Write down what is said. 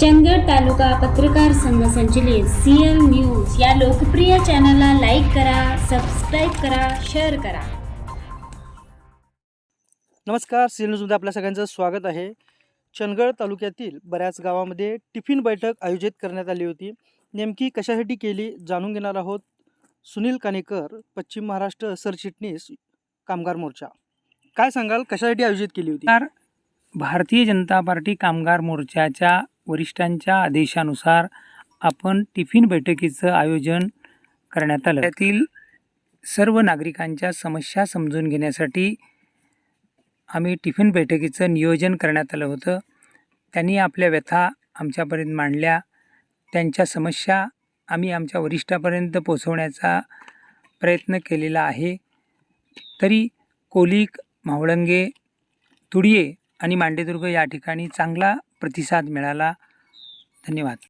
चंदगड तालुका पत्रकार संघ संचलित सीएल न्यूज या लोकप्रिय चॅनलला लाईक करा सबस्क्राईब करा शेअर करा. नमस्कार सी न्यूजमध्ये आपल्या सगळ्यांचं स्वागत आहे. चंदगड तालुक्यातील बऱ्याच गावामध्ये टिफिन बैठक आयोजित करण्यात आली होती. नेमकी कशासाठी केली जाणून घेणार आहोत सुनील कानेकर पश्चिम महाराष्ट्र सरचिटणीस कामगार मोर्चा. काय सांगाल कशासाठी आयोजित केली होती? भारतीय जनता पार्टी कामगार मोर्चाच्या वरिष्ठांच्या आदेशानुसार आपण टिफिन बैठकीचं आयोजन करण्यात आलं. त्यातील सर्व नागरिकांच्या समस्या समजून घेण्यासाठी आम्ही टिफिन बैठकीचं नियोजन करण्यात आलं होतं. त्यांनी आपल्या व्यथा आमच्यापर्यंत मांडल्या. त्यांच्या समस्या आम्ही आमच्या वरिष्ठापर्यंत पोचवण्याचा प्रयत्न केलेला आहे. तरी कोलिक मावळंगे तुडिये आणि मांडेदुर्ग या ठिकाणी चांगला प्रतिसाद मिळाला. धन्यवाद.